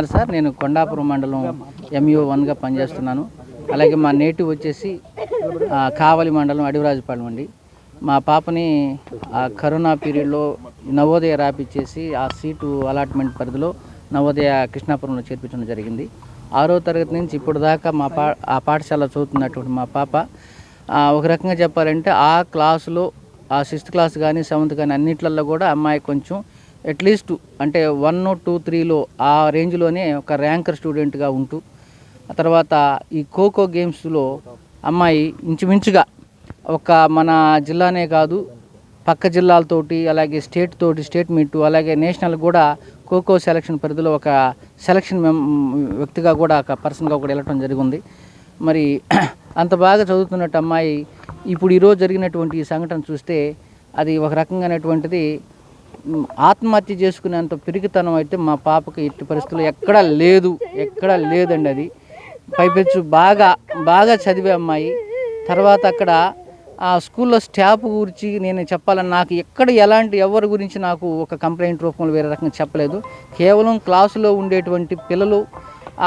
Sir. నేను కొండాపురం మండలం MEO వన్గా పనిచేస్తున్నాను. అలాగే మా నేటివ్ వచ్చేసి కావలి మండలం అడివరాజుపాలెం అండి. మా పాపని ఆ కరోనా పీరియడ్లో నవోదయ రాపిచ్చేసి ఆ సీటు అలాట్మెంట్ పరిధిలో నవోదయ కృష్ణాపురంలో చేర్పించడం జరిగింది. ఆరో తరగతి నుంచి ఇప్పుడు దాకా మా పా ఆ పాఠశాల చదువుతున్నటువంటి మా పాప ఒక రకంగా చెప్పాలంటే ఆ క్లాసులో ఆ సిక్స్త్ క్లాస్ కానీ సెవెంత్ కానీ అన్నిట్లలో కూడా అమ్మాయి కొంచెం అట్లీస్ట్ అంటే వన్ టూ త్రీలో ఆ రేంజ్లోనే ఒక ర్యాంకర్ స్టూడెంట్గా ఉంటూ ఆ తర్వాత ఈ ఖోఖో గేమ్స్లో అమ్మాయి ఇంచుమించుగా ఒక మన జిల్లానే కాదు పక్క జిల్లాలతోటి అలాగే స్టేట్ తోటి స్టేట్ మీటు అలాగే నేషనల్ కూడా ఖోఖో సెలక్షన్ పరిధిలో ఒక సెలక్షన్ వ్యక్తిగా కూడా ఒక పర్సన్గా కూడా వెళ్ళటం జరిగింది. మరి అంత బాగా చదువుతున్నట్టు అమ్మాయి ఇప్పుడు ఈరోజు జరిగినటువంటి ఈ సంఘటన చూస్తే అది ఒక రకంగానేటువంటిది ఆత్మహత్య చేసుకునేంత పిరికితనం అయితే మా పాపకి ఎట్టి పరిస్థితుల్లో ఎక్కడా లేదు ఎక్కడా లేదండి అది. పైపెచ్చు బాగా బాగా చదివే అమ్మాయి. తర్వాత అక్కడ ఆ స్కూల్లో స్టాఫ్ గురించి నేను చెప్పాలని నాకు ఎక్కడ ఎలాంటి ఎవరి గురించి నాకు ఒక కంప్లైంట్ రూపంలో వేరే రకంగా చెప్పలేదు. కేవలం క్లాసులో ఉండేటువంటి పిల్లలు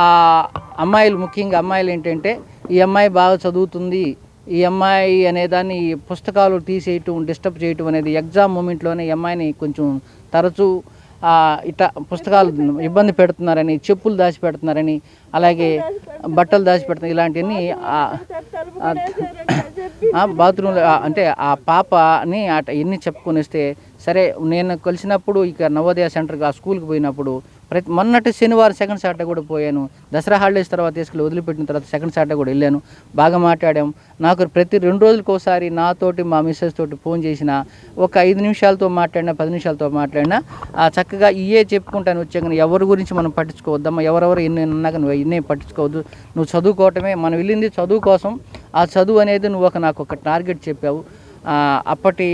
ఆ అమ్మాయిలు ముఖ్యంగా అమ్మాయిలు ఏంటంటే ఈ అమ్మాయి బాగా చదువుతుంది ఈ అమ్మాయి అనేదాన్ని ఈ పుస్తకాలు తీసేయటం డిస్టర్బ్ చేయటం అనేది ఎగ్జామ్ మూమెంట్లోనే ఈ అమ్మాయిని కొంచెం తరచూ ఇట పుస్తకాలు ఇబ్బంది పెడుతున్నారని చెప్పులు దాచి పెడుతున్నారని అలాగే బట్టలు దాచి పెడుతున్నారు ఇలాంటివన్నీ బాత్రూంలో అంటే ఆ పాపని అట ఎన్ని చెప్పుకొని వస్తే సరే నేను కలిసినప్పుడు ఇక నవోదయ సెంటర్కి ఆ స్కూల్కి పోయినప్పుడు ప్రతి మొన్నటి శనివారం సెకండ్ సాటర్డే కూడా పోయాను. దసరా హాలిడేస్ తర్వాత తీసుకెళ్ళి వదిలిపెట్టిన తర్వాత సెకండ్ సాటర్డే కూడా వెళ్ళాను. బాగా మాట్లాడాం. నాకు ప్రతి రెండు రోజులకు ఒకసారి నాతోటి మా మిస్సెస్ తోటి ఫోన్ చేసిన ఒక ఐదు నిమిషాలతో మాట్లాడినా పది నిమిషాలతో మాట్లాడినా ఆ చక్కగా ఇయే చెప్పుకుంటాను. వచ్చాక ఎవరి గురించి మనం పట్టించుకోవద్దమ్మా ఎవరెవరు ఎన్ని అన్నాక నువ్వు ఎన్నే పట్టించుకోవద్దు. నువ్వు చదువుకోవటమే మనం వెళ్ళింది చదువు కోసం. ఆ చదువు అనేది నువ్వు ఒక నాకు ఒక టార్గెట్ చెప్పావు. అప్పటి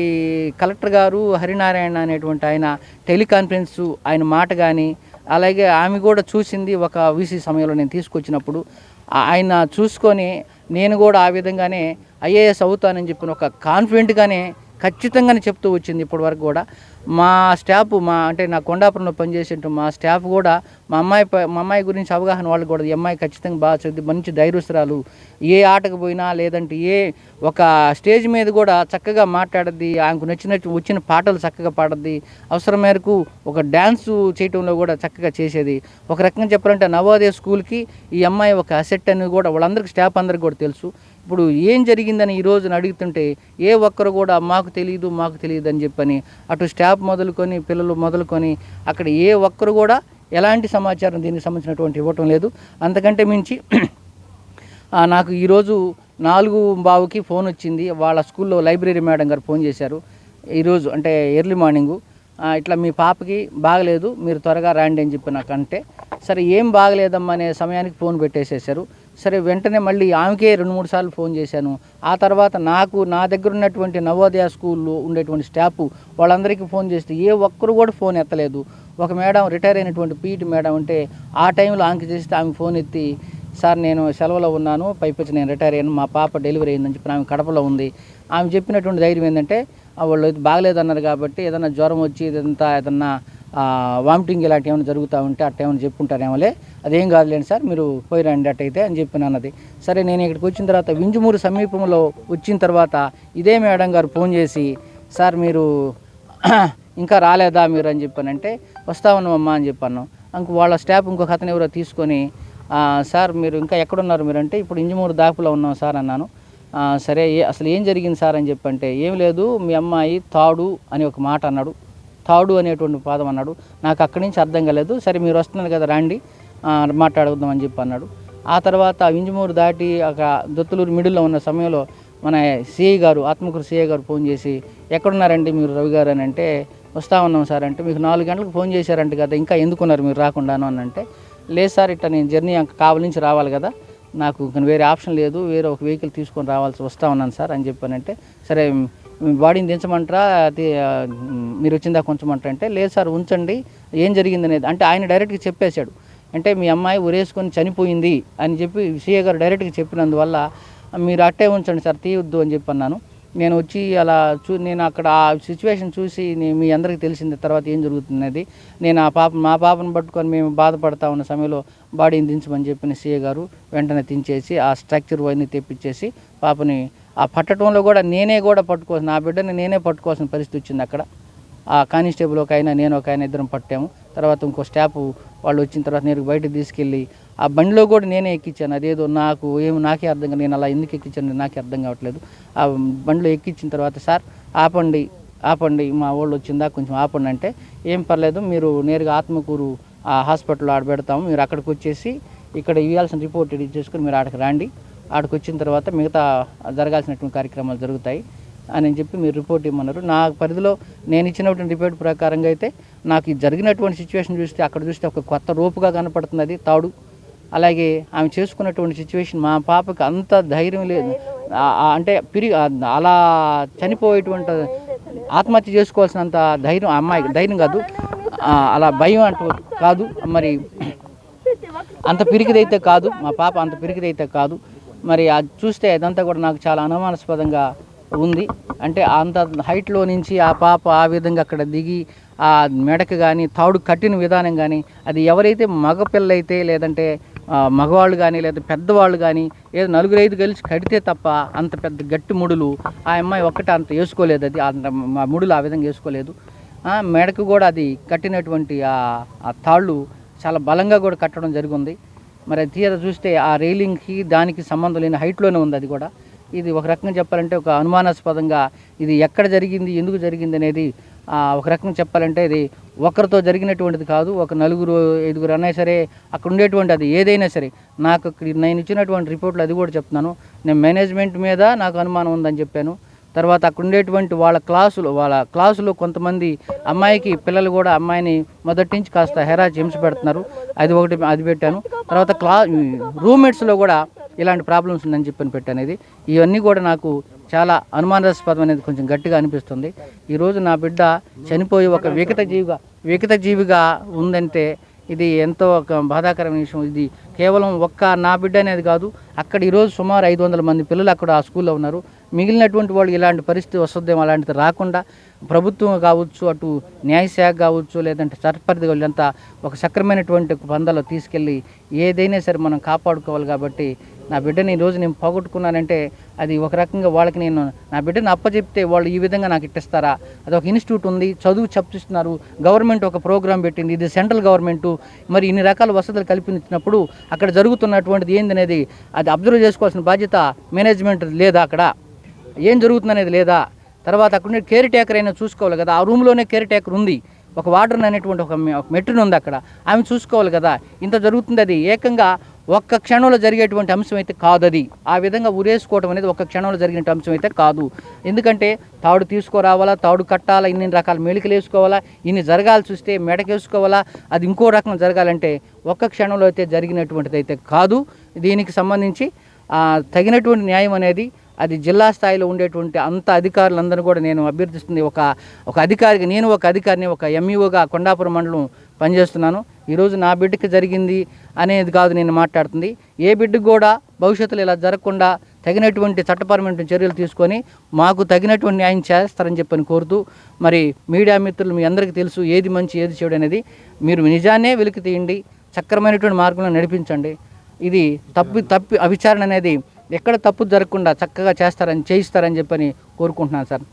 కలెక్టర్ గారు హరినారాయణ అనేటువంటి ఆయన టెలికాన్ఫరెన్స్ ఆయన మాట కానీ అలాగే ఆమె కూడా చూసింది ఒక వీసీ సమయంలో నేను తీసుకొచ్చినప్పుడు. ఆయన చూసుకొని నేను కూడా ఆ విధంగానే ఐఏఎస్ అవుతానని చెప్పిన ఒక కాన్ఫిడెంట్గానే ఖచ్చితంగానే చెప్తూ వచ్చింది ఇప్పటి వరకు కూడా. మా స్టాఫ్ మా అంటే నా కొండాపురంలో పనిచేసేట మా స్టాఫ్ కూడా మా అమ్మాయి మా అమ్మాయి గురించి అవగాహన వాళ్ళు కూడా ఈ అమ్మాయి ఖచ్చితంగా బాగా చదివి మంచి ధైర్యస్తురాలు ఏ ఆటకు పోయినా లేదంటే ఏ ఒక స్టేజ్ మీద కూడా చక్కగా మాట్లాడద్ది ఆమెకు నచ్చినట్టు వచ్చిన పాటలు చక్కగా పాడద్ది. అవసరం మేరకు ఒక డ్యాన్స్ చేయటంలో కూడా చక్కగా చేసేది. ఒక రకంగా చెప్పాలంటే నవోదయ స్కూల్కి ఈ అమ్మాయి ఒక అసెట్ అని కూడా వాళ్ళందరికీ స్టాఫ్ అందరికి కూడా తెలుసు. ఇప్పుడు ఏం జరిగిందని ఈ రోజున అడుగుతుంటే ఏ ఒక్కరు కూడా మాకు తెలియదు మాకు తెలియదు అని చెప్పని అటు స్టాఫ్ మొదలుకొని పిల్లలు మొదలుకొని అక్కడ ఏ ఒక్కరు కూడా ఎలాంటి సమాచారం దీనికి సంబంధించినటువంటి ఇవ్వటం లేదు. అంతకంటే మించి నాకు ఈరోజు నాలుగు బావుకి ఫోన్ వచ్చింది. వాళ్ళ స్కూల్లో లైబ్రరీ మేడం గారు ఫోన్ చేశారు. ఈరోజు అంటే ఎర్లీ మార్నింగు. ఇట్లా మీ పాపకి బాగలేదు మీరు త్వరగా రాండి అని చెప్పి నాకు అంటే సరే ఏం బాగలేదమ్మా అనే సమయానికి ఫోన్ పెట్టేసేసారు సరే వెంటనే మళ్ళీ ఆమెకే రెండు మూడు సార్లు ఫోన్ చేశాను. ఆ తర్వాత నాకు నా దగ్గర ఉన్నటువంటి నవోదయ స్కూల్లో ఉండేటువంటి స్టాఫ్ వాళ్ళందరికీ ఫోన్ చేస్తే ఏ ఒక్కరు కూడా ఫోన్ ఎత్తలేదు. ఒక మేడం రిటైర్ అయినటువంటి పీఈటీ మేడం ఉంటే ఆ టైంలో ఆమెకి చేస్తే ఆమె ఫోన్ ఎత్తి సార్ నేను సెలవులో ఉన్నాను పైపచ్చి నేను రిటైర్ అయ్యాను మా పాప డెలివరీ అయిందని చెప్పి ఆమె కడపలో ఉంది. ఆమె చెప్పినటువంటి ధైర్యం ఏంటంటే వాళ్ళు ఇది బాగలేదన్నారు కాబట్టి ఏదైనా జ్వరం వచ్చి ఇదంతా ఏదన్నా వామిటింగ్ ఇలాంటి ఏమైనా జరుగుతూ ఉంటే అట్ట ఏమైనా చెప్పుకుంటారేమోలే అదేం కాదులేండి సార్ మీరు పోయి రండి అట్టయితే అని చెప్పిన అన్నది సరే నేను ఇక్కడికి వచ్చిన తర్వాత వింజమూరు సమీపంలో వచ్చిన తర్వాత ఇదే మేడం గారు ఫోన్ చేసి సార్ మీరు ఇంకా రాలేదా మీరు? అని చెప్పానంటే వస్తా ఉన్నామమ్మా అని చెప్పాను. ఇంక వాళ్ళ స్టాఫ్ ఇంకొక అతను ఎవరో తీసుకొని సార్ మీరు ఇంకా ఎక్కడున్నారు మీరు అంటే ఇప్పుడు ఇంజమూరు దాపులో ఉన్నాం సార్ అన్నాను. సరే అసలు ఏం జరిగింది సార్ అని చెప్పంటే ఏం లేదు మీ అమ్మాయి తాడు అని ఒక మాట అన్నాడు. తాడు అనేటువంటి పాదం అన్నాడు. నాకు అక్కడి నుంచి అర్థం కాలేదు. సరే మీరు వస్తున్నారు కదా రండి మాట్లాడుకుందామని మాట్లాడుకుందాం అని చెప్పి అన్నాడు. ఆ తర్వాత వింజమూరు దాటి అక్కడ దొత్తులూరు మిడిల్లో ఉన్న సమయంలో మన సిఐ గారు ఆత్మకూరు సిఐ గారు ఫోన్ చేసి ఎక్కడున్నారండి మీరు రవి గారు? అని అంటే వస్తా ఉన్నాం సార్ అంటే మీకు నాలుగు గంటలకు ఫోన్ చేశారంట కదా ఇంకా ఎందుకున్నారు మీరు రాకుండాను? అని అంటే లేదు సార్ ఇట్లా నేను జర్నీ కావలి నుంచి రావాలి కదా నాకు వేరే ఆప్షన్ లేదు వేరే ఒక వెహికల్ తీసుకొని రావాల్సి వస్తా ఉన్నాను సార్ అని చెప్పానంటే సరే బాడీని దించమంటారా? అది మీరు వచ్చిందా కొంచెమంటారా? అంటే లేదు సార్ ఉంచండి ఏం జరిగింది అనేది అంటే ఆయన డైరెక్ట్గా చెప్పేశాడు. అంటే మీ అమ్మాయి ఉరేసుకొని చనిపోయింది అని చెప్పి సీఏ గారు డైరెక్ట్గా చెప్పినందువల్ల మీరు అట్టే ఉంచండి సార్ తీయొద్దు అని చెప్పి అన్నాను. నేను వచ్చి అలా చూ నేను అక్కడ ఆ సిచ్యువేషన్ చూసి మీ అందరికీ తెలిసింది తర్వాత ఏం జరుగుతున్నది నేను ఆ పాప మా పాపను పట్టుకొని మేము బాధపడతా ఉన్న సమయంలో బాడీని దించమని చెప్పిన సీఏ గారు వెంటనే దించేసి ఆ స్ట్రక్చర్ అవన్నీ తెప్పించేసి పాపని ఆ పట్టడంలో కూడా నేనే కూడా పట్టుకోవాల్సిన నా బిడ్డని నేనే పట్టుకోవాల్సిన పరిస్థితి వచ్చింది అక్కడ. ఆ కానిస్టేబుల్ ఒక ఆయన నేను ఒక ఆయన ఇద్దరం పట్టాము. తర్వాత ఇంకో స్టాఫ్ వాళ్ళు వచ్చిన తర్వాత నేను బయటకు తీసుకెళ్ళి ఆ బండిలో కూడా నేనే ఎక్కించాను. అదేదో నాకు ఏమి నాకే అర్థం కాదు. నేను అలా ఎందుకు ఎక్కించాను నాకే అర్థం కావట్లేదు. ఆ బండిలో ఎక్కించిన తర్వాత సార్ ఆపండి ఆపండి మా వాళ్ళు వచ్చిందా? కొంచెం ఆపండి అంటే ఏం పర్లేదు మీరు నేరుగా ఆత్మకూరు ఆ హాస్పిటల్లో ఆడ పెడతాము. మీరు అక్కడికి వచ్చేసి ఇక్కడ ఇవ్వాల్సిన రిపోర్ట్ ఇది చేసుకుని మీరు ఆడకి రండి. ఆడకు వచ్చిన తర్వాత మిగతా జరగాల్సినటువంటి కార్యక్రమాలు జరుగుతాయి. అని చెప్పి మీరు రిపోర్ట్ ఇమ్మన్నారు. నా పరిధిలో నేను ఇచ్చినటువంటి రిపోర్ట్ ప్రకారంగా అయితే నాకు జరిగినటువంటి సిచ్యువేషన్ చూస్తే అక్కడ చూస్తే ఒక కొత్త రూపుగా కనపడుతుంది అది తాడు. అలాగే ఆమె చేసుకున్నటువంటి సిచ్యువేషన్ మా పాపకి అంత ధైర్యం లేదు. అంటే పిరి అలా చనిపోయేటువంటి ఆత్మహత్య చేసుకోవాల్సినంత ధైర్యం అమ్మాయికి ధైర్యం కాదు. అలా భయం అంటూ కాదు. మరి అంత పిరికిదైతే కాదు. మా పాప అంత పిరికిదైతే కాదు. మరి అది చూస్తే అదంతా కూడా నాకు చాలా అనుమానాస్పదంగా ఉంది. అంటే అంత హైట్లో నుంచి ఆ పాప ఆ విధంగా అక్కడ దిగి ఆ మెడకు కానీ తాడు కట్టిన విధానం కానీ అది ఎవరైతే మగపిల్లైతే లేదంటే మగవాళ్ళు కానీ లేదా పెద్దవాళ్ళు కానీ ఏదో నలుగురు ఐదు కలిసి కడితే తప్ప అంత పెద్ద గట్టి ముడులు ఆ అమ్మాయి ఒక్కటే అంత వేసుకోలేదు. అది అంత ఆ ముడులు ఆ విధంగా వేసుకోలేదు. మెడకు కూడా అది కట్టినటువంటి ఆ ఆ తాళ్ళు చాలా బలంగా కూడా కట్టడం జరిగింది. మరి అది తీర చూస్తే ఆ రైలింగ్కి దానికి సంబంధం లేని హైట్లోనే ఉంది అది కూడా. ఇది ఒక రకంగా చెప్పాలంటే ఒక అనుమానాస్పదంగా ఇది ఎక్కడ జరిగింది ఎందుకు జరిగింది అనేది ఒక రకంగా చెప్పాలంటే ఇది ఒకరితో జరిగినటువంటిది కాదు ఒక నలుగురు ఐదుగురు అన్నా సరే అక్కడ ఉండేటువంటి అది ఏదైనా సరే. నాకు నేను ఇచ్చినటువంటి రిపోర్ట్లు అది కూడా చెప్తున్నాను. నేను మేనేజ్మెంట్ మీద నాకు అనుమానం ఉందని చెప్పాను. తర్వాత అక్కడ ఉండేటువంటి వాళ్ళ క్లాసులు వాళ్ళ క్లాసులో కొంతమంది అమ్మాయికి పిల్లలు కూడా అమ్మాయిని మొదటి నుంచి కాస్త హెరాజ్ హింస పెడుతున్నారు. అది ఒకటి అది పెట్టాను. తర్వాత క్లా రూమ్మేట్స్లో కూడా ఇలాంటి ప్రాబ్లమ్స్ ఉందని చెప్పని పెట్టనేది ఇవన్నీ కూడా నాకు చాలా అనుమానాస్పదం అనేది కొంచెం గట్టిగా అనిపిస్తుంది. ఈరోజు నా బిడ్డ చనిపోయి ఒక వికత జీవిగా వికత జీవిగా ఉందంటే ఇది ఎంతో ఒక బాధాకరమైన విషయం. ఇది కేవలం ఒక్క నా బిడ్డ అనేది కాదు అక్కడ ఈరోజు సుమారు ఐదు వందల మంది పిల్లలు అక్కడ ఆ స్కూల్లో ఉన్నారు. మిగిలినటువంటి వాళ్ళు ఇలాంటి పరిస్థితి వస్తుందేమో అలాంటిది రాకుండా ప్రభుత్వం కావచ్చు అటు న్యాయశాఖ కావచ్చు లేదంటే చట్టపరిధి వాళ్ళంతా ఒక సక్రమైనటువంటి పందాలో తీసుకెళ్ళి ఏదైనా సరే మనం కాపాడుకోవాలి కాబట్టి నా బిడ్డని ఈ రోజు నేను పోగొట్టుకున్నానంటే అది ఒక రకంగా వాళ్ళకి నేను నా బిడ్డని అప్పచెప్తే వాళ్ళు ఈ విధంగా నాకు ఇట్టిస్తారా? అది ఒక ఇన్స్టిట్యూట్ ఉంది చదువు చెప్తున్నారు గవర్నమెంట్ ఒక ప్రోగ్రామ్ పెట్టింది ఇది సెంట్రల్ గవర్నమెంట్ మరి ఇన్ని రకాల వసతులు కల్పించినప్పుడు అక్కడ జరుగుతున్నటువంటిది ఏందనేది అది అబ్జర్వ్ చేసుకోవాల్సిన బాధ్యత మేనేజ్మెంట్ లేదా అక్కడ? ఏం జరుగుతుందనేది లేదా? తర్వాత అక్కడ కేర్ టేకర్ అయినా చూసుకోవాలి కదా. ఆ రూమ్లోనే కేర్ టేకర్ ఉంది. ఒక వార్డన్ అనేటువంటి ఒక మెట్రిన్ ఉంది అక్కడ. ఆమె చూసుకోవాలి కదా. ఇంత జరుగుతుంది అది. ఏకంగా ఒక్క క్షణంలో జరిగేటువంటి అంశం అయితే కాదు అది ఆ విధంగా ఉరేసుకోవడం అనేది ఒక్క క్షణంలో జరిగిన అంశం అయితే కాదు. ఎందుకంటే తాడు తీసుకురావాలా తాడు కట్టాలా ఇన్ని రకాల మెలికలు వేసుకోవాలా ఇన్ని జరగాల్సి వస్తే మెడకేసుకోవాలా అది ఇంకో రకం జరగాలంటే ఒక్క క్షణంలో అయితే జరిగినటువంటిది అయితే కాదు. దీనికి సంబంధించి తగినటువంటి న్యాయం అనేది అది జిల్లా స్థాయిలో ఉండేటువంటి అంత అధికారులందరూ కూడా నేను అభ్యర్థిస్తుంది. ఒక ఒక అధికారికి నేను ఒక అధికారిని ఒక ఎంఈఓగా కొండాపురం మండలం పనిచేస్తున్నాను. ఈరోజు నా బిడ్డకి జరిగింది అనేది కాదు నేను మాట్లాడుతుంది. ఏ బిడ్డకు కూడా భవిష్యత్తులో ఇలా జరగకుండా తగినటువంటి చట్టపరమైన చర్యలు తీసుకొని మాకు తగినటువంటి న్యాయం చేస్తారని చెప్పని కోరుతూ మరి మీడియా మిత్రులు మీ అందరికీ తెలుసు ఏది మంచి ఏది చెడు అనేది. మీరు నిజాన్నే వెలికి తీయండి చక్రమైనటువంటి మార్గంలో నడిపించండి. ఇది తప్పి తప్పి అవిచారణ అనేది ఎక్కడ తప్పు జరగకుండా చక్కగా చేస్తారని చేయిస్తారని చెప్పని కోరుకుంటున్నాను సార్.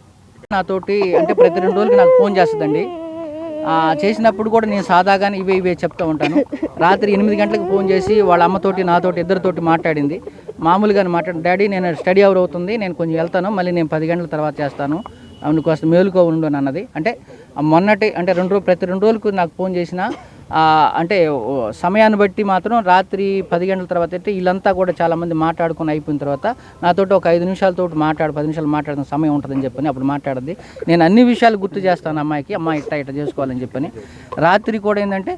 నాతోటి అంటే ప్రతి రెండు రోజులకి నాకు ఫోన్ చేస్తుందండి. చేసినప్పుడు కూడా నేను సాదాగానే ఇవే ఇవే చెప్తూ ఉంటాను. రాత్రి ఎనిమిది గంటలకు ఫోన్ చేసి వాళ్ళ అమ్మతోటి నాతోటి ఇద్దరితోటి మాట్లాడింది. మామూలుగానే మాట్లాడి డాడీ నేను స్టడీ అవర్ అవుతుంది నేను కొంచెం వెళ్తాను మళ్ళీ నేను పది గంటల తర్వాత చేస్తాను. అవును కాస్త మేలుకో ఉండు అన్నది. అంటే మొన్నటి అంటే రెండు రోజులు ప్రతి రెండు రోజులకు నాకు ఫోన్ చేసినా అంటే సమయాన్ని బట్టి మాత్రం రాత్రి పది గంటల తర్వాత అయితే వీళ్ళంతా కూడా చాలామంది మాట్లాడుకుని అయిపోయిన తర్వాత నాతోటి ఒక ఐదు నిమిషాలతో మాట్లాడు పది నిమిషాలు మాట్లాడిన సమయం ఉంటుందని చెప్పని అప్పుడు మాట్లాడింది నేను అన్ని విషయాలు గుర్తు చేస్తాను అమ్మాయికి అమ్మాయి ఇట్ట ఇట్ట చేసుకోవాలని చెప్పని. రాత్రి కూడా ఏంటంటే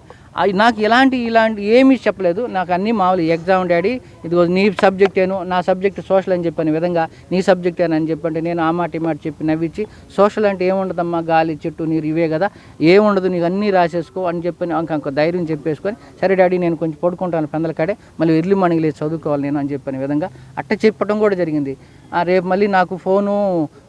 నాకు ఎలాంటి ఇలాంటి ఏమీ చెప్పలేదు. నాకు అన్నీ మామూలు ఎగ్జామ్ డాడీ ఇది నీ సబ్జెక్టేను నా సబ్జెక్ట్ సోషల్ అని చెప్పిన విధంగా నీ సబ్జెక్టేనని చెప్పి చెప్పంటే నేను ఆ మాట ఈ మాట చెప్పి నవ్వించి సోషల్ అంటే ఏముండదమ్మా గాలి చెట్టు నీరు ఇవే కదా ఏముండదు నీకు అన్నీ రాసేసుకో అని చెప్పి ఇంకా ధైర్యం చెప్పేసుకొని సరే డాడీ నేను కొంచెం పడుకుంటాను పెందల కాడే మళ్ళీ ఎర్లీ మార్నింగ్ లేచి చదువుకోవాలి నేను అని చెప్పిన విధంగా అట్ట చెప్పడం కూడా జరిగింది. ఆ, రేపు మళ్ళీ నాకు ఫోను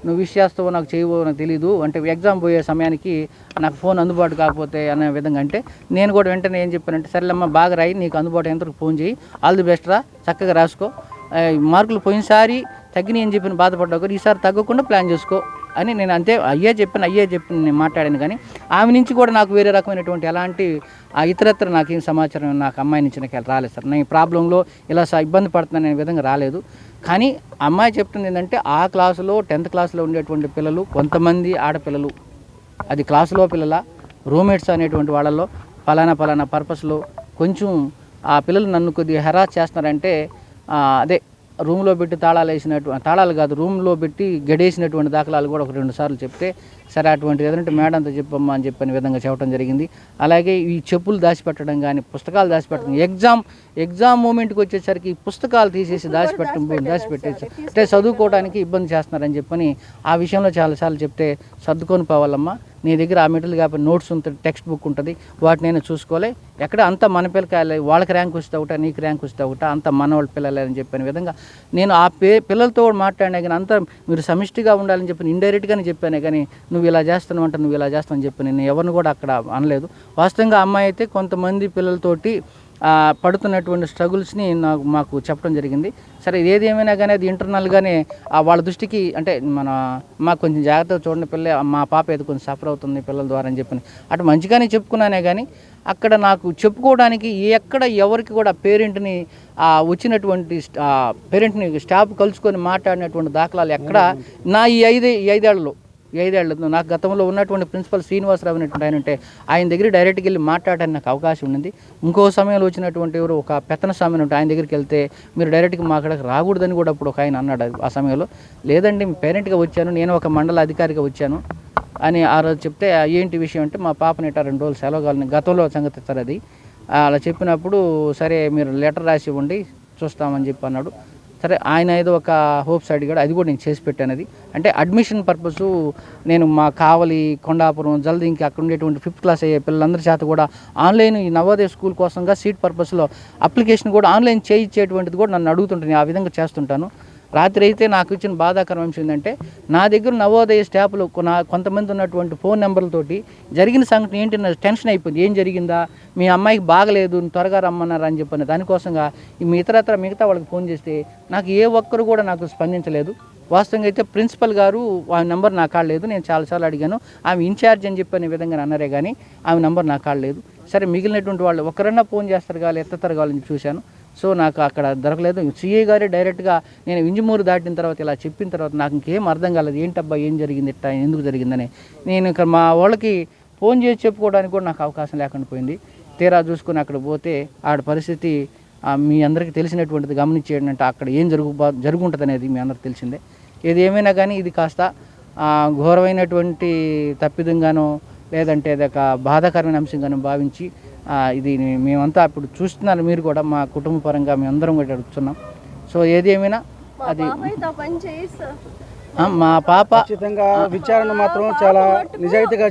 నువ్వు విష్ చేస్తావో నాకు చేయవో నాకు తెలీదు అంటే ఎగ్జామ్ పోయే సమయానికి నాకు ఫోన్ అందుబాటు కాకపోతే అనే విధంగా అంటే నేను కూడా వెంటనే ఏం చెప్పానంటే సరేలమ్మా బాగా రాయి నీకు అందుబాటు ఎంతకు ఫోన్ చేయి. ఆల్ ది బెస్ట్ రా చక్కగా రాసుకో. మార్కులు పోయినసారి తగ్గినాయి అని చెప్పిన బాధపడ్డా ఈసారి తగ్గకుండా ప్లాన్ చేసుకో. అని నేను అంతే అయ్యే చెప్పాను అయ్యే చెప్పిన నేను మాట్లాడాను కానీ ఆమె నుంచి కూడా నాకు వేరే రకమైనటువంటి ఎలాంటి ఆ ఇతరత్ర నాకేం సమాచారం నాకు అమ్మాయి నుంచి నాకు రాలేదు సార్. నేను ఈ ప్రాబ్లంలో ఇలా ఇబ్బంది పడుతున్నాను అనే విధంగా రాలేదు. కానీ అమ్మాయి చెప్తుంది ఏంటంటే ఆ క్లాసులో టెన్త్ క్లాస్లో ఉండేటువంటి పిల్లలు కొంతమంది ఆడపిల్లలు. అది క్లాసులో పిల్లల రూమ్మేట్స్ అనేటువంటి వాళ్ళల్లో ఫలానా ఫలానా పర్పస్లో కొంచెం ఆ పిల్లలు నన్ను కొద్దిగా హెరాస్ చేస్తున్నారంటే అదే రూమ్లో పెట్టి తాళాలు వేసినటువంటి తాళాలు కాదు రూమ్లో పెట్టి గడేసినటువంటి దాఖలాలు కూడా ఒక రెండు సార్లు చెప్తే సరే అటువంటి ఏదంటే మేడంతో చెప్పమ్మా అని చెప్పిన విధంగా చెప్పడం జరిగింది. అలాగే ఈ చెప్పులు దాచిపెట్టడం కానీ పుస్తకాలు దాచిపెట్టడం ఎగ్జామ్ ఎగ్జామ్ మూమెంట్కి వచ్చేసరికి పుస్తకాలు తీసేసి దాచిపెట్టడం దాచిపెట్టేసి అంటే చదువుకోవడానికి ఇబ్బంది చేస్తున్నారని చెప్పని ఆ విషయంలో చాలాసార్లు చెప్తే సర్దుకొని పోవాలమ్మా. నీ దగ్గర ఆ మెటీరియల్ కాబట్టి నోట్స్ ఉంటుంది టెక్స్ట్ బుక్ ఉంటుంది వాటిని నేను చూసుకోలే. ఎక్కడ అంత మన పిల్లకాయలే వాళ్ళకి ర్యాంక్ వస్తే ఒకట నీకు ర్యాంక్ వస్తే ఒకట అంత మన వాళ్ళ పిల్లలే అని చెప్పిన విధంగా నేను ఆ పే పిల్లలతో మాట్లాడినా కానీ అంతా మీరు సమిష్టిగా ఉండాలని చెప్పి ఇండైరెక్ట్గానే చెప్పానే కానీ నువ్వు ఇలా చేస్తున్నావు అంటే నువ్వు ఇలా చేస్తావు అని చెప్పి నేను ఎవరిని కూడా అక్కడ అనలేదు. వాస్తవంగా అమ్మాయి అయితే కొంతమంది పిల్లలతోటి పడుతున్నటువంటి స్ట్రగుల్స్ని నాకు మాకు చెప్పడం జరిగింది. సరే ఏది ఏమైనా కానీ అది ఇంటర్నల్గానే వాళ్ళ దృష్టికి అంటే మన మాకు కొంచెం జాగ్రత్తగా చూడండి పిల్ల మా పాప ఏదో కొంచెం సఫర్ అవుతుంది పిల్లల ద్వారా అని చెప్పి అటు మంచిగానే చెప్పుకున్నానే కానీ అక్కడ నాకు చెప్పుకోవడానికి ఎక్కడ ఎవరికి కూడా పేరెంట్ని వచ్చినటువంటి పేరెంట్ని స్టాఫ్ కలుసుకొని మాట్లాడినటువంటి దాఖలాలు ఎక్కడ నా ఈ ఐదు ఈ ఐదేళ్ళలో ఐదేళ్ళలో నాకు గతంలో ఉన్నటువంటి ప్రిన్సిపల్ శ్రీనివాసరావు అనేటువంటి ఆయన ఉంటే ఆయన దగ్గర డైరెక్ట్గా వెళ్ళి మాట్లాడడానికి నాకు అవకాశం ఉంది ఇంకో సమయంలో వచ్చినటువంటి ఎవరు ఒక పెత్తన స్వామి ఉంటే ఆయన దగ్గరికి వెళ్తే మీరు డైరెక్ట్గా మా అక్కడికి రాకూడదని కూడా అప్పుడు ఒక ఆయన అన్నాడు ఆ సమయంలో. లేదండి పేరెంట్గా వచ్చాను నేను ఒక మండల అధికారిగా వచ్చాను అని ఆ రోజు చెప్తే ఏంటి విషయం? అంటే మా పాపని ఇట్లా రెండు రోజులు సెలవు కావాలని గతంలో సంగతి సార్ అది. అలా చెప్పినప్పుడు సరే మీరు లెటర్ రాసి ఇవ్వండి చూస్తామని చెప్పి అన్నాడు. సరే ఆయన ఏదో ఒక హోప్స్ అడిగాడు అది కూడా నేను చేసి పెట్టాను అది. అంటే అడ్మిషన్ పర్పస్ నేను మా కావలి కొండాపురం జల్దీ ఇంకా అక్కడ ఉండేటువంటి ఫిఫ్త్ క్లాస్ అయ్యే పిల్లలందరి చేత కూడా ఆన్లైన్ ఈ నవోదయ స్కూల్ కోసంగా సీట్ పర్పస్లో అప్లికేషన్ కూడా ఆన్లైన్ చేయించేటువంటిది కూడా నన్ను అడుగుతుంటాను ఆ విధంగా చేస్తుంటాను. రాత్రి అయితే నాకు ఇచ్చిన బాధాకరం అంశం ఏంటంటే నా దగ్గర నవోదయ స్టాఫ్లు నా కొంతమంది ఉన్నటువంటి ఫోన్ నెంబర్లతోటి జరిగిన సంఘటన ఏంటి నాకు టెన్షన్ అయిపోయింది. ఏం జరిగిందా? మీ అమ్మాయికి బాగలేదు త్వరగా రమ్మన్నారు అని చెప్పని దానికోసంగా మీ ఇతరత్ర మిగతా వాళ్ళకి ఫోన్ చేస్తే నాకు ఏ ఒక్కరు కూడా నాకు స్పందించలేదు. వాస్తవంగా అయితే ప్రిన్సిపల్ గారు ఆమె నెంబర్ నా కాడలేదు నేను చాలాసార్లు అడిగాను. ఆమె ఇన్ఛార్జ్ అని చెప్పిన విధంగా అన్నారే కానీ ఆమె నెంబర్ నా కాడలేదు సరే మిగిలినటువంటి వాళ్ళు ఒకరన్నా ఫోన్ చేస్తారు కావాలి ఎత్తతారు కావాలని చూశాను. సో నాకు అక్కడ దొరకలేదు. సిఐ గారే డైరెక్ట్గా నేను వింజమూరు దాటిన తర్వాత ఇలా చెప్పిన తర్వాత నాకు ఇంకేం అర్థం కాలేదు. ఏంటబ్బా ఏం జరిగింది ఇట్ట ఎందుకు జరిగిందని. నేను ఇక్కడ మా వాళ్ళకి ఫోన్ చేసి చెప్పుకోవడానికి కూడా నాకు అవకాశం లేకుండా పోయింది. తీరా చూసుకుని అక్కడ పోతే ఆడ పరిస్థితి మీ అందరికీ తెలిసినటువంటిది గమనించేయండి అంటే అక్కడ ఏం జరుగు జరుగుంటుంది అనేది మీ అందరికి తెలిసిందే. ఏది ఏమైనా కానీ ఇది కాస్త ఘోరమైనటువంటి తప్పిదంగానో లేదంటే అది ఒక బాధాకరమైన అంశంగానో భావించి ఇది మేమంతా ఇప్పుడు చూస్తున్నారు మీరు కూడా మా కుటుంబ పరంగా మేమందరం కూడా అడుగుతున్నాం. సో ఏది ఏమైనా అది మా పాప విచారణ మాత్రం చాలా నిజాయితీగా